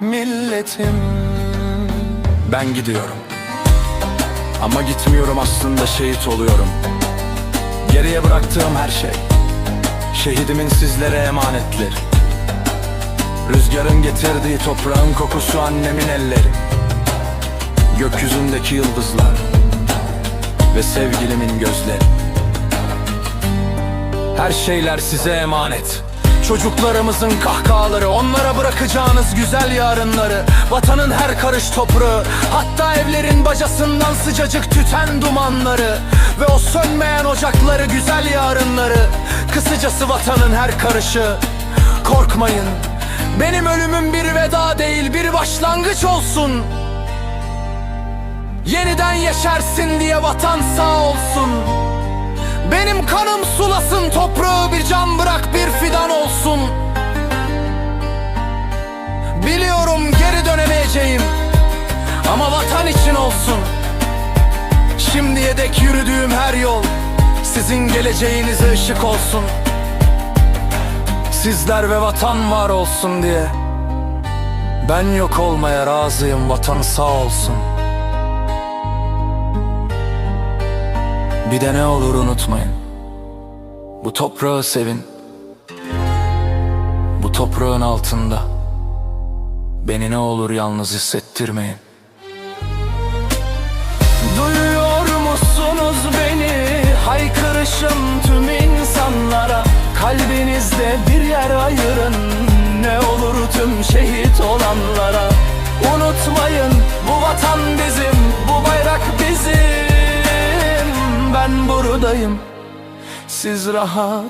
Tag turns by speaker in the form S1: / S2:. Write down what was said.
S1: milletim. Ben gidiyorum. Ama gitmiyorum aslında şehit oluyorum. Geriye bıraktığım her şey Şehidimin sizlere emanetleri. Rüzgarın getirdiği toprağın kokusu annemin elleri. Gökyüzündeki yıldızlar Ve sevgilimin gözleri. Her şeyler size emanet Çocuklarımızın kahkahaları Onlara bırakacağınız güzel yarınları Vatanın her karış toprağı Hatta evlerin bacasından sıcacık tüten dumanları Ve o sönmeyen ocakları güzel yarınları Kısacası vatanın her karışı. Korkmayın Benim ölümüm bir veda değil bir başlangıç olsun. Yeniden yeşersin diye vatan sağ olsun Benim kanım sulasın toprağı bir can bırak bir fidan olsun. Biliyorum geri dönemeyeceğim Ama vatan için olsun. Şimdiye dek yürüdüğüm her yol Sizin geleceğinize ışık olsun. Sizler ve vatan var olsun diye Ben yok olmaya razıyım vatan sağ olsun Bir de ne olur unutmayın. Bu toprağı sevin. Bu toprağın altında Beni ne olur yalnız hissettirmeyin. Duyuyor musunuz beni? Haykırışım tüm insanlara. Kalbinizde bir yer ayırın. Ne olur tüm şehit olanlara. Unutmayın bu vatan buradayım Siz rahat